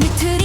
밑을